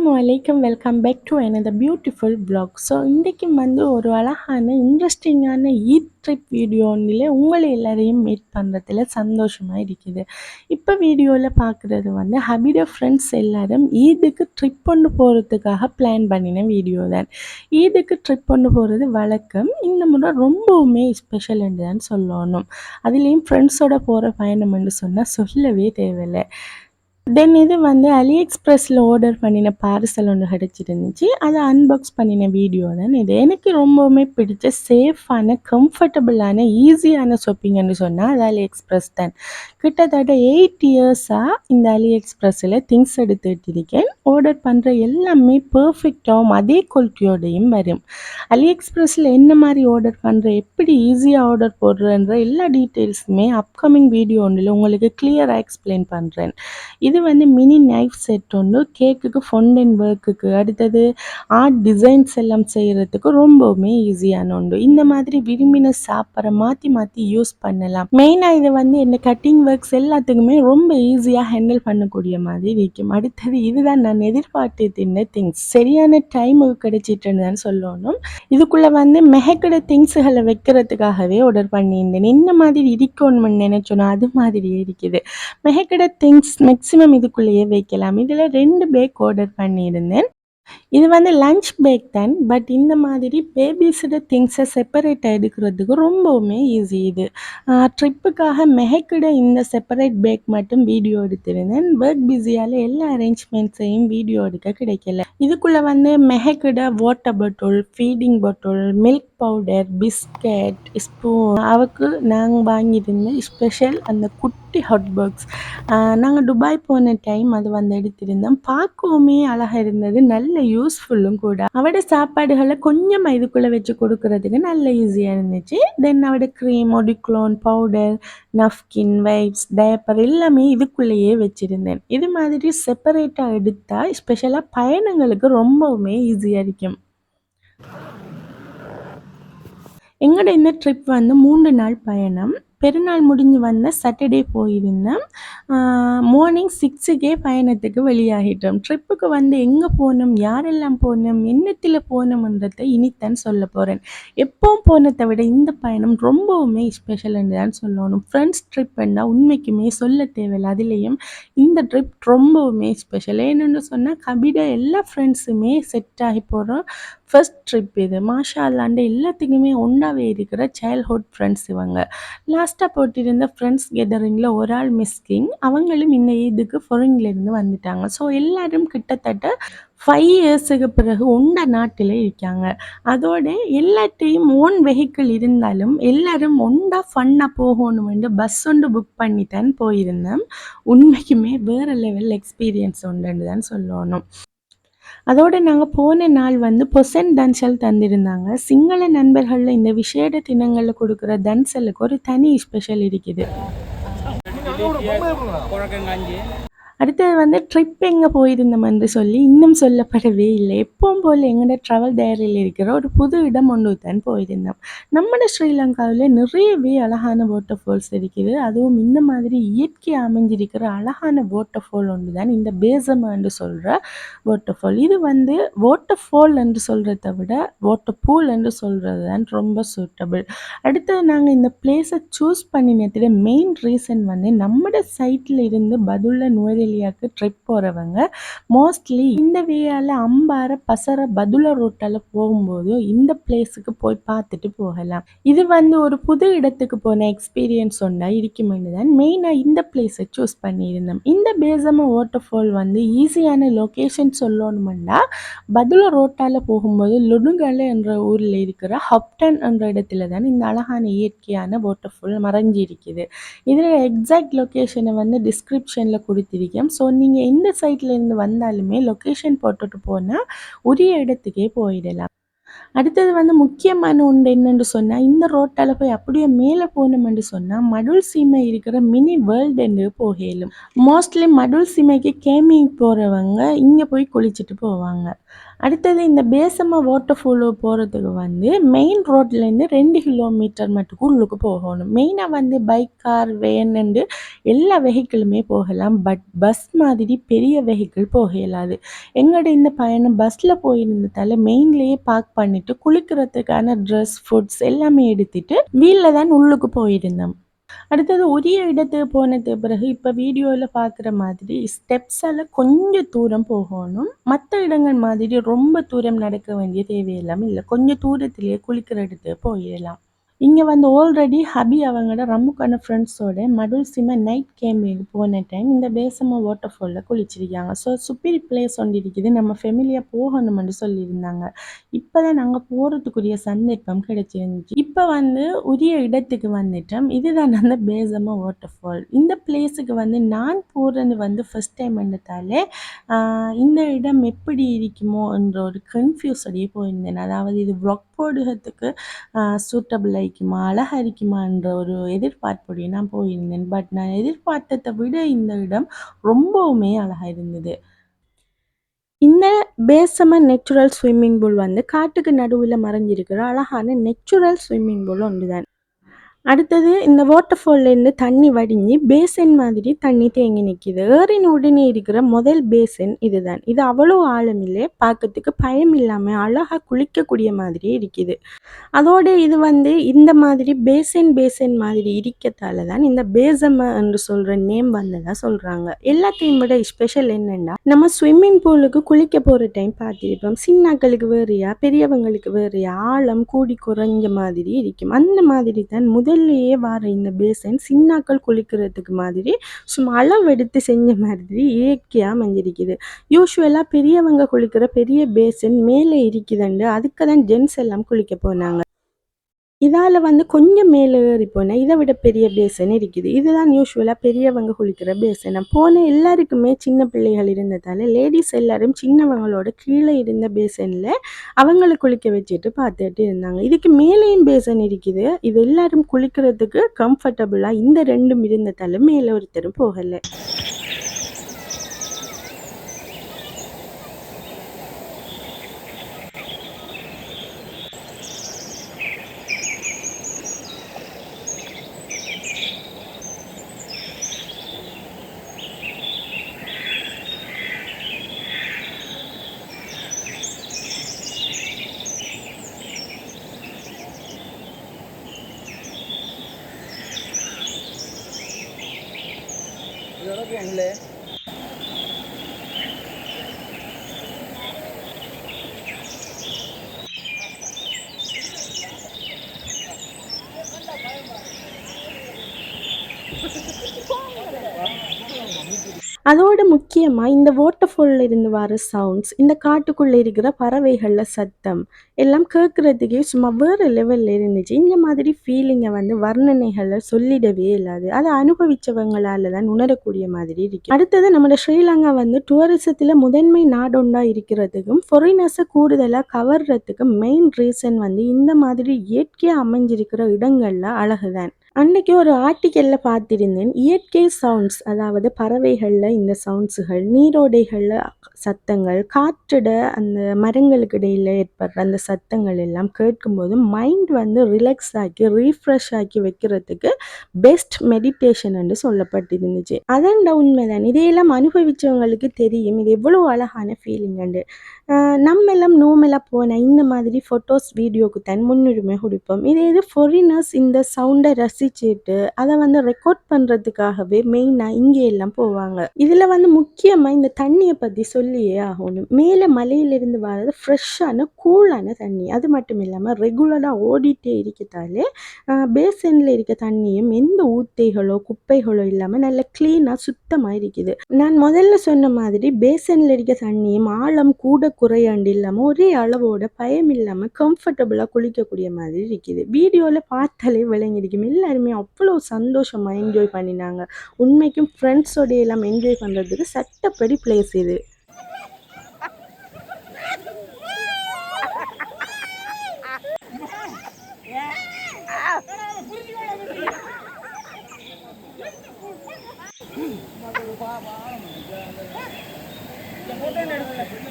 அஸ்லாம் வலைக்கம் welcome back to எனது பியூட்டிஃபுல் பிளாக் ஸோ இன்றைக்கு வந்து ஒரு அழகான இன்ட்ரெஸ்டிங்கான ஈத் ட்ரிப் வீடியோன்னில் உங்களை எல்லாரையும் மீட் பண்ணுறதுல சந்தோஷமாக இருக்குது. இப்போ வீடியோவில் பார்க்குறது வந்து ஹபிட ஃப்ரெண்ட்ஸ் எல்லாரும் ஈதுக்கு ட்ரிப் கொண்டு போகிறதுக்காக பிளான் பண்ணின வீடியோ தான். ஈதுக்கு ட்ரிப் கொண்டு போகிறது வழக்கம் இந்த முறை ரொம்பவுமே ஸ்பெஷல் என்று தான் சொல்லணும். அதுலேயும் ஃப்ரெண்ட்ஸோட போகிற பயணம் என்று சொன்னால் சொல்லவே தேவையில்லை. தென் இது வந்து அலி எக்ஸ்பிரஸில் ஆர்டர் பண்ணின பார்சல் ஒன்று கிடச்சிருந்துச்சு. அதை அன்பாக்ஸ் பண்ணின வீடியோ தான் இது. எனக்கு ரொம்பவுமே பிடிச்ச சேஃபான கம்ஃபர்டபுளான ஈஸியான ஷாப்பிங்னு சொன்னால் அது அலி எக்ஸ்பிரஸ் தான். கிட்டத்தட்ட எயிட் இயர்ஸாக இந்த அலி எக்ஸ்பிரஸில் திங்ஸ் எடுத்துகிட்டு இருக்கேன் ஆர்டர் பண்ணுற எல்லாமே பர்ஃபெக்டாகவும் அதே குவாலிட்டியோடையும் வரும். அலி எக்ஸ்பிரஸில் என்ன மாதிரி ஆர்டர் பண்ணுற எப்படி ஈஸியாக ஆர்டர் போடுறன்ற எல்லா டீட்டெயில்ஸுமே அப்கமிங் வீடியோ ஒன்றில் உங்களுக்கு கிளியராக எக்ஸ்பிளைன் பண்ணுறேன் இது வந்து மினி நைஃப் செட் ஒன்று கேக்குக்கு ஃபொண்டன் ஒர்க்குக்கு அடுத்தது ஆர்ட் டிசைன்ஸ் எல்லாம் செய்யறதுக்கு ரொம்பவுமே ஈஸியான ஒன்று இந்த மாதிரி விரும்பின சாப்பிட்ற மாற்றி மாற்றி யூஸ் பண்ணலாம். மெயினாக இது வந்து என்ன கட்டிங் ஒர்க்ஸ் எல்லாத்துக்குமே ரொம்ப ஈஸியாக ஹேண்டில் பண்ணக்கூடிய மாதிரி இருக்கும். அடுத்தது இதுதான் நான் எதிர்பார்த்து தின்ன திங்ஸ் சரியான டைமுக்கு கிடைச்சிட்டுன்னு தான் சொல்லணும். இதுக்குள்ளே வந்து மெஹக்கட திங்ஸுகளை வைக்கிறதுக்காகவே ஆர்டர் பண்ணியிருந்தேன். என்ன மாதிரி இருக்கணும்னு நினைச்சோன்னா அது மாதிரியே இருக்குது. மெஹக்கட திங்ஸ் மேக்ஸிமம் இதுக்குள்ளேயே வைக்கலாம். இதில் ரெண்டு பேக் ஆர்டர் பண்ணியிருந்தேன். இது வந்து லஞ்ச் பேக் தான். பட் இந்த மாதிரி பேபிஸோட திங்ஸை செப்பரேட்டாக எடுக்கிறதுக்கு ரொம்பவுமே ஈஸி இது. ட்ரிப்புக்காக மெஹக்கிட இந்த செப்பரேட் பேக் மட்டும் வீடியோ எடுத்திருந்தேன். ஒர்க் பிஸியால் எல்லா அரேஞ்ச்மெண்ட்ஸையும் வீடியோ எடுக்க கிடைக்கல. இதுக்குள்ளே வந்து மெஹக்கிட water bottle feeding bottle milk powder biscuit spoon அவக்கு நாங்கள் வாங்கியிருந்த ஸ்பெஷல் அந்த குட்டி ஹாட் பாக்ஸ் நாங்கள் துபாய் போன டைம் அது வந்து எடுத்திருந்தோம் பார்க்கவுமே அழகாக இருந்தது நல்ல யூஸ்ஃபுல்லும் கூட அவட சாப்பாடுகளை கொஞ்சமாக இதுக்குள்ளே வச்சு கொடுக்கறதுக்கு நல்ல ஈஸியாக இருந்துச்சு தென் அவட cream eau de cologne powder napkin wipes diaper எல்லாமே இதுக்குள்ளேயே வச்சுருந்தேன் இது மாதிரி செப்பரேட்டாக எடுத்தால் ஸ்பெஷலாக பயணங்களுக்கு ரொம்பவுமே ஈஸியாக இருக்கும் எங்களோட இந்த ட்ரிப் வந்து மூன்று நாள் பயணம். பெருநாள் முடிஞ்சு வந்த சாட்டர்டே போயிருந்தேன் மார்னிங் சிக்ஸுக்கே பயணத்துக்கு வெளியாகிட்டோம். ட்ரிப்புக்கு வந்து எங்கே போகணும் யாரெல்லாம் போகணும் என்னத்தில் போகணுன்றதை இனித்தான் சொல்ல போகிறேன் எப்போவும் போனதை விட இந்த பயணம் ரொம்பவுமே ஸ்பெஷல்னு தான் சொல்லணும். ஃப்ரெண்ட்ஸ் ட்ரிப்னா உண்மைக்குமே சொல்ல தேவையில்லை. அதுலேயும் இந்த ட்ரிப் ரொம்பவுமே ஸ்பெஷல் ஏன்னு சொன்னால் கபிட எல்லா ஃப்ரெண்ட்ஸுமே செட் ஆகி போகிறோம் ஃபர்ஸ்ட் ட்ரிப் இது. மாஷா அல்லாண்டு எல்லாத்துக்குமே ஒன்றாவே இருக்கிற சைல்ட்ஹுட் ஃப்ரெண்ட்ஸ் இவங்க. லாஸ்ட்டாக போட்டிருந்த ஃப்ரெண்ட்ஸ் கெதரிங்கில் ஒரு ஆள் மிஸ்கிங் அவங்களும் இந்த இதுக்கு ஃபாரின்லேருந்து வந்துட்டாங்க. ஸோ எல்லாரும் கிட்டத்தட்ட ஃபைவ் இயர்ஸுக்கு பிறகு உண்ட நாட்டில் இருக்காங்க. அதோட எல்லாத்தையும் ஓன் வெஹிக்கிள் இருந்தாலும் எல்லாரும் ஒண்டா ஃபன்னாக போகணுமென்று பஸ் ஒன்று புக் பண்ணி தான் போயிருந்தேன். உண்மைக்குமே வேறு லெவல் எக்ஸ்பீரியன்ஸ் உண்டுன்னு தான் சொல்லணும். அதோடு நாங்கள் போன நாள் வந்து பொசன் தன்சல் தந்திருந்தாங்க சிங்கள நண்பர்களில் இந்த விசேட தினங்களில் கொடுக்குற தன்சலுக்கு ஒரு தனி ஸ்பெஷல் இருக்குது அடுத்தது வந்து ட்ரிப் எங்கே போயிருந்தோம் என்று சொல்லி இன்னும் சொல்லப்படவே இல்லை. எப்பவும் போல் எங்களோட ட்ராவல் டயரியில் இருக்கிற ஒரு புது இடம் ஒன்று தான் போயிருந்தோம். நம்மளோட ஸ்ரீலங்காவில் நிறையவே அழகான வாட்டர் ஃபால்ஸ் இருக்குது. அதுவும் இந்த மாதிரி இயற்கை அமைஞ்சிருக்கிற அழகான வாட்டர் ஃபால் ஒன்று தான் இந்த பேசம் என்று சொல்கிற வாட்டர் ஃபால் இது வந்து வாட்டர் ஃபால் என்று சொல்கிறத விட வாட்டர் பூல் என்று சொல்கிறது தான் ரொம்ப சூட்டபிள் அடுத்தது நாங்கள் இந்த பிளேஸை சூஸ் பண்ணினதுல மெயின் ரீசன் வந்து நம்மளோட சைட்டில் இருந்து பதுள்ள ஆஸ்திரேலியாவுக்கு ட்ரிப் போகிறவங்க மோஸ்ட்லி இந்த வேயால் அம்பார பசர பதுல ரோட்டால் போகும்போது இந்த பிளேஸுக்கு போய் பார்த்துட்டு போகலாம். இது வந்து ஒரு புது இடத்துக்கு போன எக்ஸ்பீரியன்ஸ் ஒன்றா இருக்குமென்னு தான் மெயினாக இந்த பிளேஸை சூஸ் பண்ணியிருந்தோம். இந்த பேசம வாட்டர் ஃபால் வந்து ஈஸியான லொக்கேஷன் சொல்லணுமெண்டா பதுல ரோட்டால் போகும்போது லுடுங்கலை என்ற ஊரில் இருக்கிற ஹப்டன் என்ற இடத்துல தான் இந்த அழகான இயற்கையான வாட்டர் ஃபால் மறைஞ்சிருக்குது. இதில் எக்ஸாக்ட் லொக்கேஷனை வந்து டிஸ்கிரிப்ஷனில் கொடுத்துருக்கேன். ஸோ நீங்கள் எந்த சைட்ல இருந்து வந்தாலுமே லொக்கேஷன் போட்டுட்டு போனால் உரிய இடத்துக்கே போயிடலாம். அடுத்தது வந்து முக்கியமான ஒன்று என்னென்று சொன்னால் இந்த ரோட்டால் போய் அப்படியே மேலே போனோம்னு சொன்னால் மடுள் சீமை இருக்கிற மினி வேர்ல்டு என்று போகலும். மோஸ்ட்லி மடுள் சீமைக்கு கேமிங் போகிறவங்க இங்கே போய் குளிச்சுட்டு போவாங்க. அடுத்தது இந்த பேசம்மா வாட்டர் ஃபாலோ போகிறதுக்கு வந்து மெயின் ரோட்லேருந்து ரெண்டு கிலோமீட்டர் மட்டும் உள்ளுக்கு போகணும். மெயினாக வந்து பைக் கார் வேனுண்டு எல்லா வெஹிக்கிளுமே போகலாம். பட் பஸ் மாதிரி பெரிய வெஹிக்கிள் போக இயலாது. எங்களோட இந்த பயணம் பஸ்ஸில் போயிருந்ததால மெயின்லேயே பார்க் பண்ணிவிட்டு குளிக்கிறதுக்கான ட்ரெஸ் ஃபுட்ஸ் எல்லாமே எடுத்துட்டு வீலில் தான் உள்ளுக்கு போயிருந்தோம். அடுத்தது உரிய இடத்துக்கு போனதுக்கு பிறகு இப்போ வீடியோவில் பார்க்குற மாதிரி ஸ்டெப்ஸால் கொஞ்சம் தூரம் போகணும். மற்ற இடங்கள் மாதிரி ரொம்ப தூரம் நடக்க வேண்டிய தேவையெல்லாம் இல்லை. கொஞ்சம் தூரத்திலேயே குளிக்கிற இடத்துக்கு போயிடலாம் இங்கே வந்து ஆல்ரெடி ஹபி அவங்களோட ரம்முக்கான ஃப்ரெண்ட்ஸோட மடுல் சிம நைட் கேம்பிங் போன டைம் இந்த பேசமா வாட்டர் ஃபாலில் குளிச்சிருக்காங்க. ஸோ சுப்பீரி பிளேஸ் ஒன்று இருக்குது. நம்ம ஃபெமிலியாக போகணும்னு சொல்லியிருந்தாங்க. இப்போ தான் நாங்கள் போகிறதுக்குரிய சந்தர்ப்பம் கிடைச்சிருந்துச்சு. இப்போ வந்து உரிய இடத்துக்கு வந்துட்டோம். இதுதான் அந்த பேசமா வாட்டர் ஃபால் இந்த பிளேஸுக்கு வந்து நான் போகிறது வந்து ஃபஸ்ட் டைம் வந்ததாலே இந்த இடம் எப்படி இருக்குமோ என்ற ஒரு கன்ஃபியூஸோடையே போயிருந்தேன். அதாவது இது ப்ளாக் போடுறதுக்கு சூட்டபிள் ஆகிக்குமா அழகாக இருக்குமான்ற ஒரு எதிர்பார்ப்போடைய நான் போயிருந்தேன். பட் நான் எதிர்பார்த்ததை விட இந்த இடம் ரொம்பவுமே அழகா இருந்தது இந்த பேசம நேச்சுரல் ஸ்விம்மிங் பூல் வந்து காட்டுக்கு நடுவில் மறைஞ்சிருக்கிற அழகான நேச்சுரல் ஸ்விம்மிங் பூல் ஒன்று தான் அடுத்தது இந்த வாட்டர் இருந்து தண்ணி வடிஞ்சு பேசன் மாதிரி தண்ணி தேங்கி நிற்கிது ஏறின உடனே இருக்கிற முதல் பேசன் இதுதான். இது அவ்வளோ ஆழம் இல்லை பார்க்கறதுக்கு பயம் இல்லாமல் அழகாக குளிக்கக்கூடிய மாதிரி இருக்குது. அதோட இது வந்து இந்த மாதிரி பேசன் பேசன் மாதிரி இருக்கத்தால தான் இந்த பேசம என்று சொல்கிற நேம் வந்ததாக சொல்கிறாங்க எல்லாத்தையும் விட ஸ்பெஷல் என்னென்னா நம்ம ஸ்விம்மிங் பூலுக்கு குளிக்க போகிற டைம் பார்த்துருப்போம். சின்னாக்களுக்கு வேறையா பெரியவங்களுக்கு வேறையா ஆழம் கூடி குறைஞ்ச மாதிரி இருக்கும். அந்த மாதிரி தான் முதல்லையே வர இந்த பேசன் சின்னாக்கள் குளிக்கிறதுக்கு மாதிரி சும்மா அளவெடுத்து செஞ்ச மாதிரி இயற்கையாக அமைஞ்சிருக்குது. யூஸ்வலாக பெரியவங்க குளிக்கிற பெரிய பேசன் மேலே இருக்குதுண்டு அதுக்கு தான் ஜென்ஸ் எல்லாம் குளிக்க போனாங்க. இதால் வந்து கொஞ்சம் மேலே ஏறி போனேன். இதை விட பெரிய பேசன் இருக்குது. இதுதான் யூஸ்வலாக பெரியவங்க குளிக்கிற பேசன் போன எல்லாருக்குமே சின்ன பிள்ளைகள் இருந்ததால் லேடிஸ் எல்லாரும் சின்னவங்களோட கீழே இருந்த பேசனில் அவங்கள குளிக்க வச்சுட்டு பார்த்துட்டு இருந்தாங்க. இதுக்கு மேலேயும் பேசன் இருக்குது. இது எல்லாரும் குளிக்கிறதுக்கு கம்ஃபர்டபுளாக இந்த ரெண்டும் இருந்ததால் மேலே ஒருத்தரும் போகலை. இருக்காங்களே Thank you. அதோட முக்கியமாக இந்த வாட்டர்ஃபால்ல இருந்து வர சவுண்ட்ஸ் இந்த காட்டுக்குள்ளே இருக்கிற பறவைகளில் சத்தம் எல்லாம் கேட்குறதுக்கே சும்மா வேறு லெவலில் இருந்துச்சு. இந்த மாதிரி ஃபீலிங்கை வந்து வர்ணனைகளை சொல்லிடவே இல்லாது. அதை அனுபவிச்சவங்களால தான் உணரக்கூடிய மாதிரி இருக்கு. அடுத்தது நம்ம ஸ்ரீலங்கா வந்து டூரிசத்தில் முதன்மை நாடொண்டாக இருக்கிறதுக்கும் ஃபாரினர்ஸை கூடுதலாக கவர்றதுக்கு மெயின் ரீசன் வந்து இந்த மாதிரி இயற்கையாக அமைஞ்சிருக்கிற இடங்கள்ல அழகுதான். அன்னைக்கு ஒரு ஆர்டிக்கலில் பார்த்திருந்தேன். இயற்கை சவுண்ட்ஸ் அதாவது பறவைகளில் இந்த சவுண்ட்ஸுகள் நீரோடைகளில் சத்தங்கள் காற்றிட அந்த மரங்களுக்கு இடையில் ஏற்படுற அந்த சத்தங்கள் எல்லாம் கேட்கும்போது மைண்ட் வந்து ரிலாக்ஸ் ஆக்கி ரீஃப்ரெஷ் ஆக்கி வைக்கிறதுக்கு பெஸ்ட் மெடிடேஷன் என்று சொல்லப்பட்டிருந்துச்சு. அதான்டா உண்மைதான். இதையெல்லாம் அனுபவித்தவங்களுக்கு தெரியும். இது எவ்வளோ அழகான ஃபீலிங் அண்டு நம்ம எல்லாம் நோமெல்லாம் போனால் இந்த மாதிரி ஃபோட்டோஸ் வீடியோக்கு தான் முன்னுரிமை கொடுப்போம். இதே இது ஃபாரினர்ஸ் இந்த சவுண்டை ரசிச்சுட்டு அதை வந்து ரெக்கார்ட் பண்ணுறதுக்காகவே மெயினாக இங்கே எல்லாம் போவாங்க. இதில் வந்து முக்கியமாக இந்த தண்ணியை பற்றி சொல்லியே ஆகணும். மேலே மலையிலிருந்து வர்றது ஃப்ரெஷ்ஷான கூலான தண்ணி. அது மட்டும் இல்லாமல் ரெகுலராக ஓடிட்டே இருக்கிறதாலே பேசனில் இருக்க தண்ணியும் எந்த ஊத்தைகளோ குப்பைகளோ இல்லாமல் நல்ல க்ளீனாக சுத்தமாக இருக்குது. நான் முதல்ல சொன்ன மாதிரி பேசனில் இருக்க தண்ணியும் ஆழம் கூட குறையாண்டு இல்லாமல் ஒரே அளவோட பயம் இல்லாமல் கம்ஃபர்டபுளாக குளிக்கக்கூடிய மாதிரி இருக்குது. வீடியோவில் பார்த்தாலே விளங்கிருக்கும். எல்லாருமே அவ்வளோ சந்தோஷமாக என்ஜாய் பண்ணினாங்க. உண்மைக்கும் ஃப்ரெண்ட்ஸோட எல்லாம் என்ஜாய் பண்ணுறதுக்கு சட்டப்படி பிளேஸ் இது.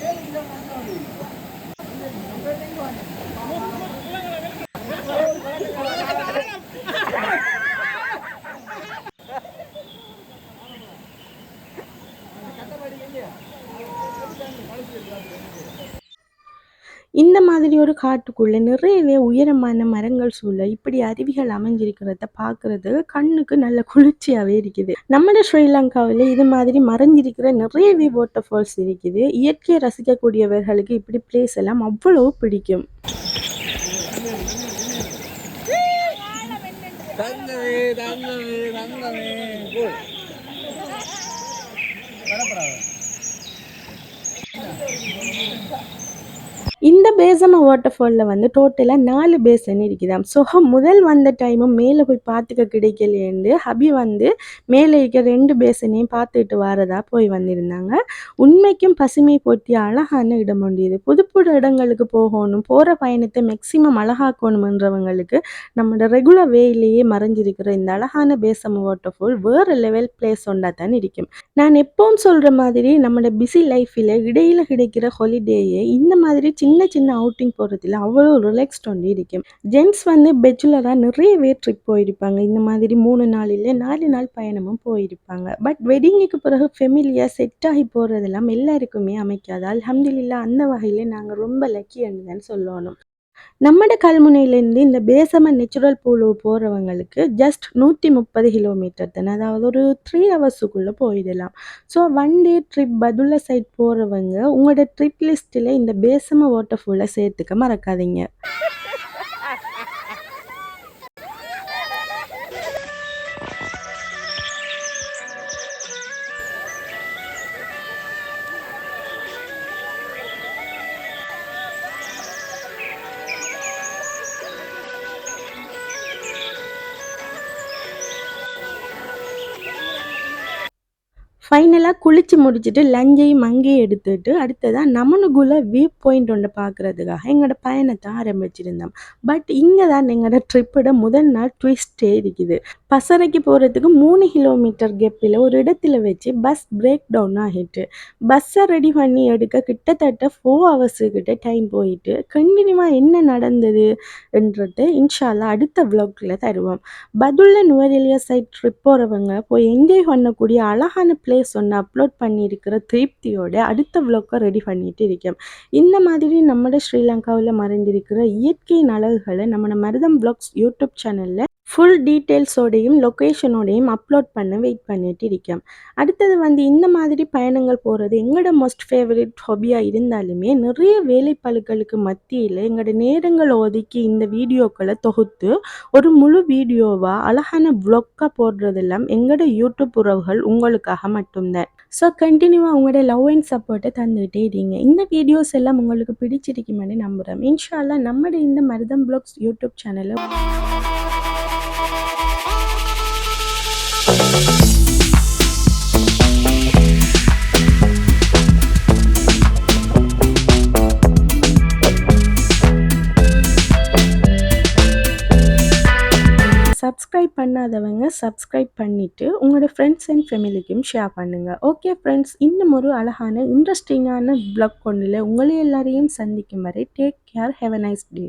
ஏழு கிலோ இந்த மாதிரி ஒரு காட்டுக்குள்ளே நிறையவே உயரமான மரங்கள் சூழ இப்படி அருவிகள் அமைஞ்சிருக்கிறத பார்க்கறது கண்ணுக்கு நல்ல குளிர்ச்சியாவே இருக்குது. நம்ம ஸ்ரீலங்காவில் இது மாதிரி மறைஞ்சிருக்கிற நிறையவே வாட்டர் ஃபால்ஸ் இருக்குது. இயற்கையை ரசிக்கக்கூடியவர்களுக்கு இப்படி பிளேஸ் எல்லாம் அவ்வளவு பிடிக்கும். தங்கமே தங்கமே தங்கமே போல் வரப்படாது இந்த பேசம வாட்டர் ஃபாலில் வந்து டோட்டலாக நாலு பேசன் இருக்குதாம். ஸோ முதல் வந்த டைமும் மேலே போய் பார்த்துக்க கிடைக்கலேண்டு ஹபி வந்து மேலே இருக்க ரெண்டு பேசனையும் பார்த்துட்டு வரதா போய் வந்திருந்தாங்க. உண்மைக்கும் பசுமை போட்டி அழகான இடம் முடியுது இது. புது புது இடங்களுக்கு போகணும் போகிற பயணத்தை மேக்சிமம் அழகாக்கணுமன்றவங்களுக்கு நம்மளோட ரெகுலர் வேலையே மறைஞ்சிருக்கிற இந்த அழகான பேசம வாட்டர் ஃபால் வேறு லெவல் பிளேஸ் ஒன்றா தான் இருக்கும். நான் எப்பவும் சொல்கிற மாதிரி நம்மளோட பிஸி லைஃப்பில் இடையில் கிடைக்கிற ஹாலிடேயே இந்த மாதிரி சின்ன சின்ன சின்ன அவுட்டிங் போகிறதுல அவ்வளோ ரிலாக்ஸ்ட் வந்து இருக்கும் ஜென்ட்ஸ் வந்து பெச்சுலராக நிறையவே ட்ரிப் போயிருப்பாங்க. இந்த மாதிரி மூணு நாள் இல்லை நாலு நாள் பயணமும் போயிருப்பாங்க. பட் வெட்டிங்குக்கு பிறகு ஃபெமிலியாக செட் ஆகி போகிறதெல்லாம் எல்லாருக்குமே அமைக்காது. அலமதுல்லா அந்த வகையில் நாங்கள் ரொம்ப லக்கின்னு தான் சொல்லணும். நம்மட கல்முனையிலேருந்து இந்த பேசம நேச்சுரல் பூலு போகிறவங்களுக்கு ஜஸ்ட் நூற்றி முப்பது கிலோமீட்டர் தானே. அதாவது ஒரு த்ரீ ஹவர்ஸுக்குள்ளே போயிடலாம். So one day trip Badulla side போகிறவங்க உங்களோட ட்ரிப் லிஸ்ட்டில் இந்த பேசம வாட்டர் ஃபாலை சேர்த்துக்க மறக்காதீங்க. ஃபைனலாக குளித்து முடிச்சுட்டு லஞ்சையும் மங்கையும் எடுத்துட்டு அடுத்ததாக நமனுக்குள்ள வியூ பாயிண்ட் ஒன்று பார்க்குறதுக்காக எங்களோட பயணத்தை ஆரம்பிச்சிருந்தோம். பட் இங்கே தான் எங்களோட ட்ரிப்போட முதல் நாள் ட்விஸ்டே இருக்குது பசறைக்கு போகிறதுக்கு மூணு கிலோமீட்டர் கெப்பில் ஒரு இடத்துல வச்சு பஸ் பிரேக் டவுன் ஆகிட்டு பஸ்ஸை ரெடி பண்ணி எடுக்க கிட்டத்தட்ட ஃபோர் ஹவர்ஸுக்கிட்ட டைம் போயிட்டு கண்டினியூவாக என்ன நடந்தது என்றது இன்ஷால்லா அடுத்த விளாக்கில் தருவோம். பதுல்ல நுவரெலியா சைட் ட்ரிப் போகிறவங்க போய் என்ஜாய் பண்ணக்கூடிய அழகான பிளேஸ் ஒன்று அப்லோட் பண்ணியிருக்கிற திருப்தியோட அடுத்த vlog-அ ரெடி பண்ணிட்டு இருக்கேன். இந்த மாதிரி நம்மளோட ஸ்ரீலங்காவில் மறைந்திருக்கிற இயற்கையின் அழகுகளை நம்ம மருதம் ப்ளாக்ஸ் யூடியூப் சேனலில் ஃபுல் டீட்டெயில்ஸோடையும் லொக்கேஷனோடையும் அப்லோட் பண்ண வெயிட் பண்ணிட்டு இருக்கேன். அடுத்தது வந்து இந்த மாதிரி பயணங்கள் போகிறது எங்களோட மோஸ்ட் ஃபேவரட் ஹாபியாக இருந்தாலுமே நிறைய வேலைப்பழுக்களுக்கு மத்தியில் எங்களோட நேரங்களை ஒதுக்கி இந்த வீடியோக்களை தொகுத்து ஒரு முழு வீடியோவாக அழகான vlog-ஆ போடுறதெல்லாம் எங்களோட யூடியூப் உறவுகள் உங்களுக்காக மட்டும்தான். ஸோ கண்டினியூவாக உங்களோட லவ் அண்ட் சப்போர்ட்டை தந்துகிட்டே இருங்க. இந்த வீடியோஸ் எல்லாம் உங்களுக்கு பிடிச்சிருக்குமென்னு நம்புகிறேன் இன்ஷால்லாம் நம்மளோட இந்த மருதம் ப்ளாக்ஸ் யூடியூப் சேனலை பண்ணாதவங்க சப்ஸ்கிரைப் பண்ணிவிட்டு உங்களோட ஃப்ரெண்ட்ஸ் அண்ட் ஃபேமிலிக்கும் ஷேர் பண்ணுங்கள் ஓகே ஃப்ரெண்ட்ஸ் இன்னும் ஒரு அழகான இன்ட்ரெஸ்டிங்கான பிளாக் கொண்டில் உங்களை எல்லாரையும் சந்திக்கும் வரை take care have a nice day